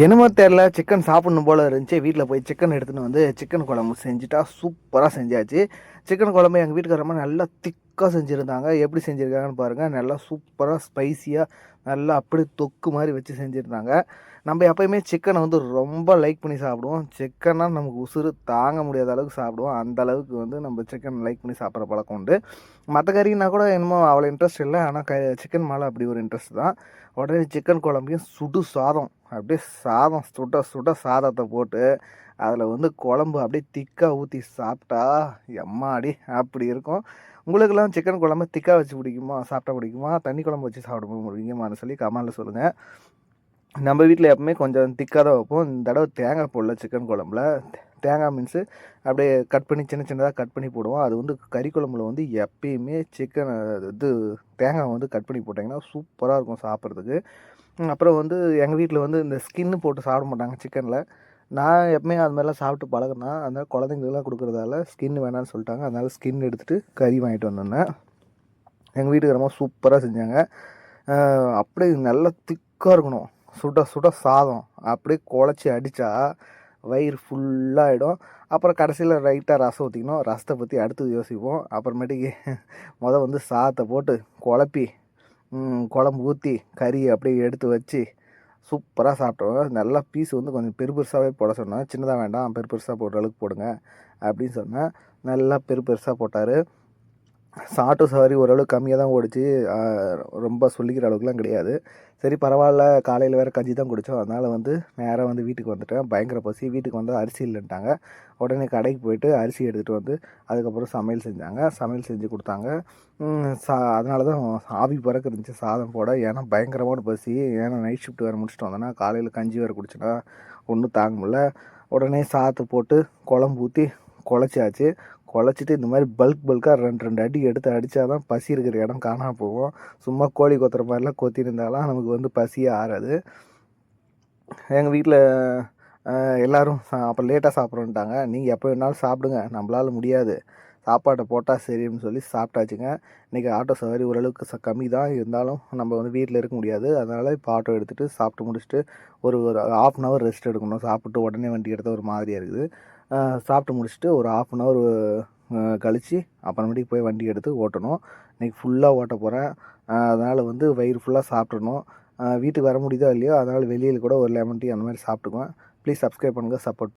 என்னமோ தெரில சிக்கன் சாப்பிடணும் போல் இருந்துச்சு. வீட்டில் போய் சிக்கன் எடுத்துன்னு வந்து சிக்கன் குழம்பு செஞ்சுட்டா சூப்பராக செஞ்சாச்சு. சிக்கன் குழம்பு எங்கள் வீட்டுக்காரம்மா நல்லா திக்காக செஞ்சுருந்தாங்க. எப்படி செஞ்சுருக்காங்கன்னு பாருங்கள் நல்லா சூப்பராக ஸ்பைசியாக நல்லா அப்படி தொக்கு மாதிரி வச்சு செஞ்சுருந்தாங்க. நம்ம எப்போயுமே சிக்கனை வந்து ரொம்ப லைக் பண்ணி சாப்பிடுவோம். சிக்கனாக நமக்கு உசுறு தாங்க முடியாத அளவுக்கு சாப்பிடுவோம். அந்த அளவுக்கு வந்து நம்ம சிக்கன் லைக் பண்ணி சாப்பிட்ற பழக்கம் உண்டு. மற்ற கறினா கூட என்னமோ அவ்வளோ இன்ட்ரெஸ்ட் இல்லை. ஆனால் க சிக்கன் மேலே அப்படி ஒரு இன்ட்ரெஸ்ட் தான். உடனே சிக்கன் குழம்பையும் சுடு சாதம் அப்படியே சாதம் சுட சுட சாதத்தை போட்டு அதில் வந்து குழம்பு அப்படியே திக்காக ஊற்றி சாப்பிட்டா எம்மாடி அப்படி இருக்கும். உங்களுக்கெல்லாம் சிக்கன் குழம்பு திக்காக வச்சு பிடிக்குமா சாப்பிட்டா பிடிக்குமா? தண்ணி குழம்பு வச்சு சாப்பிட பிடிக்குமான்னு சொல்லி கமெண்டில் சொல்லுங்கள் நம்ம வீட்டில் எப்பவுமே கொஞ்சம் திக்காக தான் வைப்போம். இந்த தடவை தேங்காய் போடல சிக்கன் குழம்புல. தேங்காய் மீன்ஸு அப்படியே கட் பண்ணி சின்ன சின்னதாக கட் பண்ணி போடுவோம். அது வந்து கறி குழம்புல வந்து எப்பயுமே சிக்கன் இது தேங்காய் வந்து கட் பண்ணி போட்டிங்கன்னா சூப்பராக இருக்கும் சாப்பிட்றதுக்கு. அப்புறம் வந்து எங்கள் வீட்டில் வந்து இந்த ஸ்கின்னு போட்டு சாப்பிட மாட்டாங்க சிக்கனில் நான் எப்பவுமே அது மாதிரிலாம் சாப்பிட்டு பழகினா அதனால் குழந்தைங்களுக்குலாம் கொடுக்குறதால ஸ்கின் வேணாம்னு சொல்லிட்டாங்க. அதனால் ஸ்கின் எடுத்துகிட்டு கறி வாங்கிட்டு வந்தேன் எங்கள் வீட்டுக்கு ரொம்ப சூப்பராக செஞ்சாங்க. அப்படியே நல்லா திக்காக இருக்கணும். சுட சுட சாதம். அப்படியே குழச்சி அடித்தா வயிறு ஃபுல்லாகிடும் அப்புறம் கடைசியில் ரைட்டாக ரசம் ஊற்றிக்கணும் ரசத்தை பற்றி அடுத்து யோசிப்போம். அப்புறமேட்டுக்கு முத வந்து சாதத்தை போட்டு குழப்பி குழம்பு ஊற்றி கறி அப்படியே எடுத்து வச்சு சூப்பராக சாப்பிட்டோம். நல்லா பீஸ் வந்து கொஞ்சம் பெரு பெருசாகவே போட சொன்னேன். சின்னதாக வேண்டாம். பெரு பெருசாக போடுற அளவுக்கு போடுங்க அப்படின்னு சொன்னேன். நல்லா பெரு பெருசாக போட்டார். சாட்டு சவாரி ஓரளவு கம்மியாக தான் ஓடிச்சு. ரொம்ப சொல்லிக்கிற அளவுக்குலாம் கிடையாது. சரி பரவாயில்ல. காலையில் வேறு கஞ்சி தான் குடித்தோம் அதனால் வந்து நேராக வந்து வீட்டுக்கு வந்துட்டேன். பயங்கர பசி. வீட்டுக்கு வந்து அரிசி இல்லைன்ட்டாங்க. உடனே கடைக்கு போயிட்டு அரிசி எடுத்துகிட்டு வந்து அதுக்கப்புறம் சமையல் செஞ்சாங்க. சமையல் செஞ்சு கொடுத்தாங்க. சா அதனால தான் ஆவி பறக்க இருந்துச்சு. சாதம் போட. ஏன்னா பயங்கரமான பசி. ஏன்னா நைட் ஷிஃப்ட் வேறு முடிச்சுட்டு வந்தேன்னா காலையில் கஞ்சி வேறு குடிச்சோன்னா ஒன்றும் தாங்க முடில உடனே சாதத்தை போட்டு குழம்பு ஊற்றி குழச்சாச்சு. குழச்சிட்டு இந்த மாதிரி பல்க் பல்காக ரெண்டு ரெண்டு அடி எடுத்து அடித்தா தான் பசி இருக்கிற இடம் காணாம போகும். சும்மா கோழி கொத்துற மாதிரிலாம் கொத்தி இருந்தாலாம் நமக்கு வந்து பசியே ஆறாது. எங்கள் வீட்டில் எல்லோரும் அப்போ லேட்டாக சாப்பிட்றோன்ட்டாங்க. நீங்கள் எப்போ வேணாலும் சாப்பிடுங்க. நம்மளால முடியாது. சாப்பாட்டை போட்டால் சரின்னு சொல்லி சாப்பிட்டாச்சுங்க. இன்றைக்கி ஆட்டோ சவாரி ஓரளவுக்கு ச கம்மி தான் இருந்தாலும் நம்ம வந்து வீட்டில் இருக்க முடியாது. அதனால் இப்போ ஆட்டோ எடுத்துகிட்டு சாப்பிட்டு முடிச்சுட்டு ஒரு ஒரு ஆஃப் அன் ஹவர் ரெஸ்ட் எடுக்கணும். சாப்பிட்டு உடனே வண்டி எடுத்தால் ஒரு மாதிரியாக இருக்குது. சாப்பிட்டு முடிச்சுட்டு ஒரு ஆஃப் அன் ஹவர் கழித்து அப்புறமேட்டுக்கு போய் வண்டி எடுத்து ஓட்டணும். இன்றைக்கி ஃபுல்லாக ஓட்ட போகிறேன் அதனால் வந்து வயிறு ஃபுல்லாக சாப்பிட்றணும் வீட்டுக்கு வர முடியுதோ இல்லையோ அதனால் வெளியில் கூட ஒரு லெமன் டீ அந்த மாதிரி சாப்பிட்டுக்குவேன். ப்ளீஸ் சப்ஸ்கிரைப் பண்ணுங்கள் சப்போர்ட்